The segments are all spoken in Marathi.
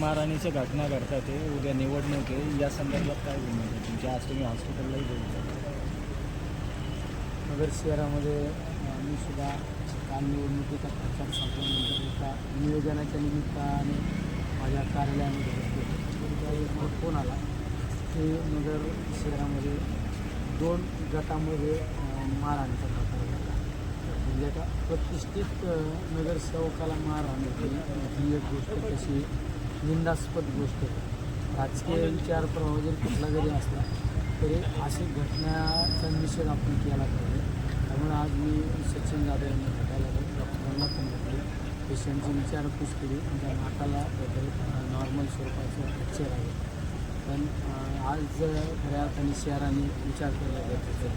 मारहाणीच्या घटना घडतात ते उद्या निवडणूक आहे या संदर्भात काय बोलणार आहे तुमच्या? आज तुम्ही हॉस्पिटललाही बोलतो नगर शहरामध्ये आम्ही मी सुद्धा काल निवडणुकीचा प्रचार संपल्यानंतर एका नियोजनाच्या निमित्ताने माझ्या कार्यालयामध्ये होतो. तर फोन आला की नगर शहरामध्ये दोन गटामध्ये मारहाणीचा प्रकार झाला. म्हणजे एका प्रतिष्ठित नगरसेवकाला मारहाण होती ही एक गोष्ट तशी निंदास्पद गोष्ट आहे. राजकीय विचार प्रवाह जरी कुठला जरी असला तरी अशी घटनाचा निषेध आपण केला पाहिजे. त्यामुळे आज मी सचिन जाधव यांना भेटायला गेलो डॉक्टरांना पण भेटले पेशंटची विचारपूस केली. त्या नाकाला नॉर्मल स्वरूपाचं फ्रॅक्चर आहे. पण आज खऱ्या अर्थाने शहराने विचार केला गरजेचं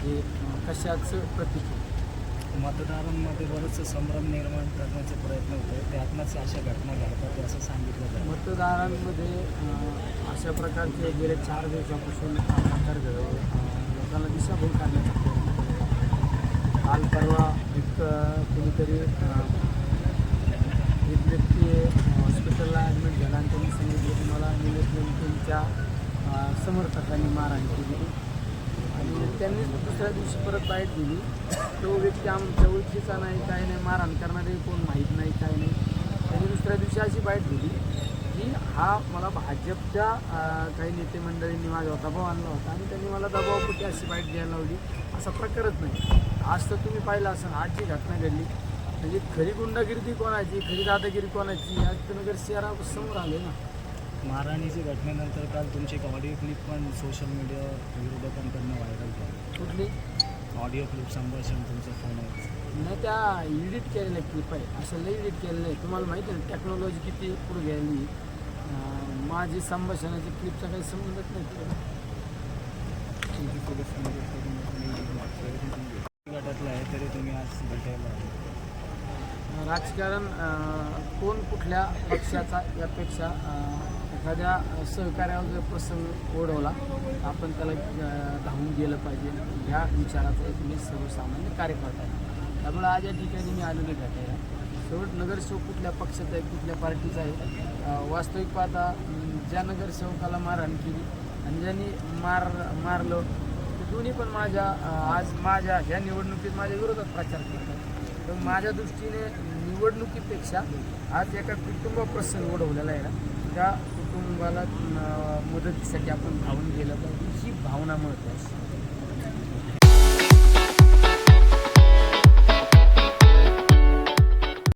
हे कशाचं प्रतीक आहे? मतदारांमध्ये बरंचसं संभ्रम निर्माण करण्याचे प्रयत्न होते. त्यातनंच अशा घटना घडतात असं सांगितलं जातं. मतदारांमध्ये अशा प्रकारचे गेले चार दिवसापासून हा प्रकार घडवून लोकांना दिशाभूल करण्याचा प्रयत्न काल परवा एक कुणीतरी एक व्यक्ती हॉस्पिटलला ॲडमिट झाला आणि त्यांनी सांगितलं की मला निलेश तुमच्या समर्थकांनी मारहाण केली. त्यांनी दुसऱ्या दिवशी परत बाईट दिली तो व्यक्ती आमच्या ओळखीचा नाही काय नाही मारहाण करणारे कोण माहीत नाही काय नाही. त्यांनी दुसऱ्या दिवशी अशी बाईट दिली की हा मला भाजपच्या काही नेते मंडळींनी माझ्यावर दबाव आणला होता आणि त्यांनी मला दबाव कुठे अशी बाईट द्यायला लावली. असा प्रकारच नाही. आज तर तुम्ही पाहिलं असं आजची घटना घडली म्हणजे खरी गुंडागिरी कोणाची खरी दादागिरी कोणाची आज तर नगर शहरासमोर आले ना. मारहाणीच्या घटनेनंतर काल तुमची एक ऑडिओ क्लिप पण सोशल मीडियावर विरोधकांकडनं व्हायरल झाली. कुठली? ऑडिओ क्लिप संभाषण तुमच्या फोनवर नाही त्या एडिट केलेल्या क्लिप आहे असं लई एडिट केलेलं आहे. तुम्हाला माहिती आहे ना टेक्नॉलॉजी किती पुढे गेली. माझी संभाषणाची क्लिपचा काही संबंधच नाही तिला. गटातलं आहे तरी तुम्ही आज भेटायला. राजकारण कोण कुठल्या पक्षाचा यापेक्षा एखाद्या सहकार्यावर जर प्रसंग ओढवला आपण त्याला धावून गेलं पाहिजे. ह्या विचाराचा एक मी सर्वसामान्य कार्यकर्ता आहे. त्यामुळे आज या ठिकाणी मी आलेलो भेटायला. शेवट नगरसेवक कुठल्या पक्षाचा आहे कुठल्या पार्टीचा आहे वास्तविक पाहता ज्या नगरसेवकाला मारहाण केली आणि ज्यांनी मार मारलं ते दोन्ही पण माझ्या आज माझ्या ह्या निवडणुकीत माझ्या विरोधात प्रचार करतात. तर माझ्या दृष्टीने निवडणुकीपेक्षा आज एका कुटुंब प्रसंग ओढवलेला आहे ना त्या कुटुंबाला मदतीसाठी आपण धावून गेलं पाहिजे. ही भावना महत्त्वाची